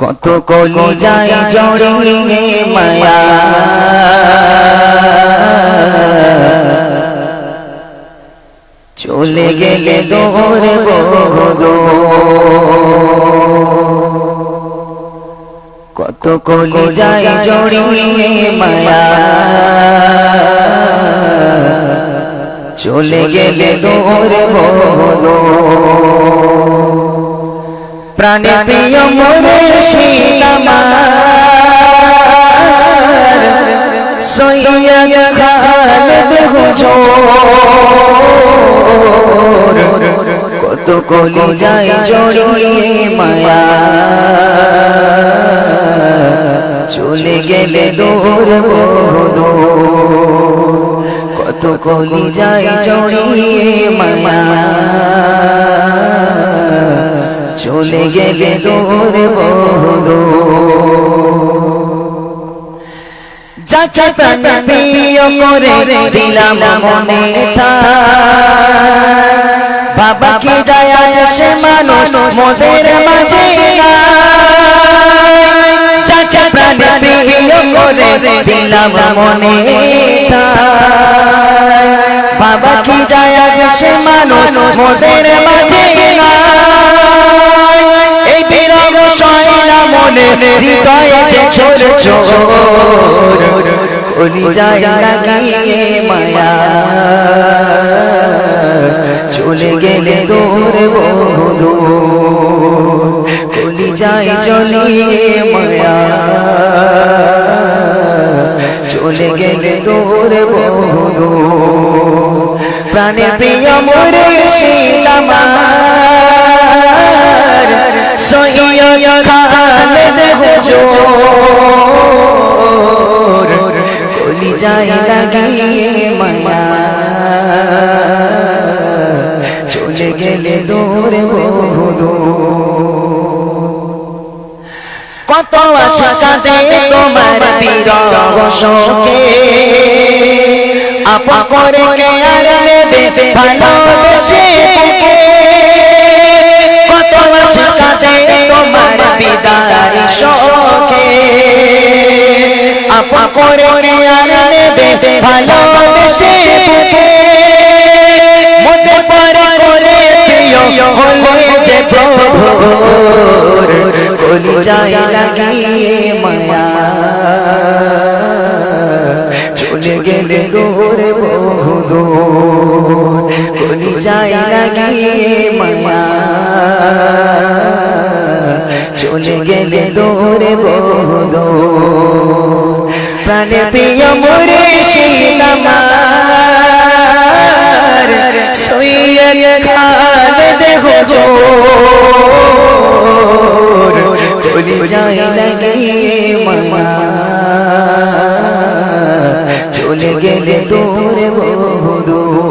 কত কলি যায় জড়িয়ে মায়া। চলে গেলে দৌড়ে বহুদ কত কলি যায় জড়িয়ে মায়া। চলে গেলে দৌড়ে বহুদ প্রাণে প্রিয় মোরে সীতামার সৈয়দ খালেদ হুজুর কত কলি যায় জড়িয়ে মায়া। চলে গেলে দূর বহুদূর কত কলি যায় জড়িয়ে মায়া। চলে গেলে দূর বহুদূর যাচা প্রাণ প্রিয় করে দিলাম মনে বাবা কি যায় সে মানুষ মোদের মাঝে চাচা প্রাণ প্রিয় করে দিলাম মনে বাবা কি যায় সে মানুষ মোদের মাঝে এই মনে হৃদয়ে যে ছোট ছোট কলি যায় লাগিয়ে মায়া। চলে গেলে দূর বহুদূর কলি যায় চলিয়ে মায়া। চলে গেলে দূর বহুদূর প্রাণে প্রিয় মোরে সীতামার সৈয়দ গেলে দূরে বহুদূর। কত আশা কাঁদে তোমার বিরহ শোকে। আপা করে কে আর কত আশা কাঁদে তোমার বিদায় শোকে। আপা করে কে আর নেবে প্রভুর কলি যায় লাগিয়ে মায়া। চলে গেলে দূরে বহুদূর। কলি যায় লাগিয়ে কলি যায় লাগিয়ে মায়া। চলে গেলে দূরে বহুদূর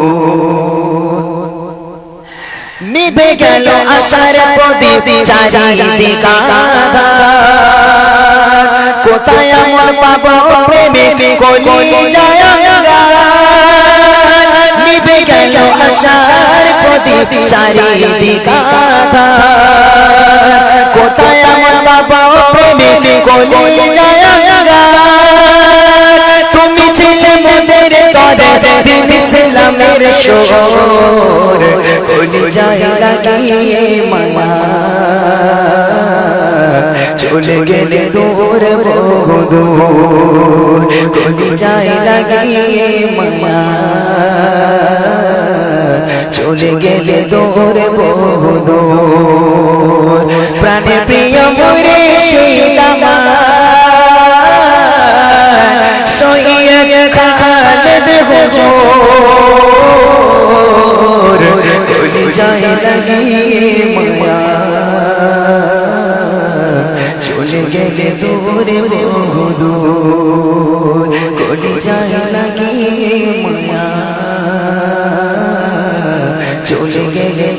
নিভে গেল আশার প্রদীপ চারিদিকা কোথায় আমার পাবো প্রেমে কলি যায় নিভে গেল আশার প্রদীপ চারিদিকা প্রেমে কলি যায় তুমি ছিলে মোদের তরে দিন ইসলামের শোর কলি যায় লাগিয়ে মায়া চলে গেলে দূর বহুদূর কলি যায় লাগিয়ে মায়া চলে গেলে দূর বহুদূর প্রাণে প্রিয় মরে সৈয়দ খালেদ হুজুর কলি যায় লাগিয়ে মায়া। চলে গেলে দূরে বহুদূর কলি যায় লাগিয়ে মায়া। চলে গেলে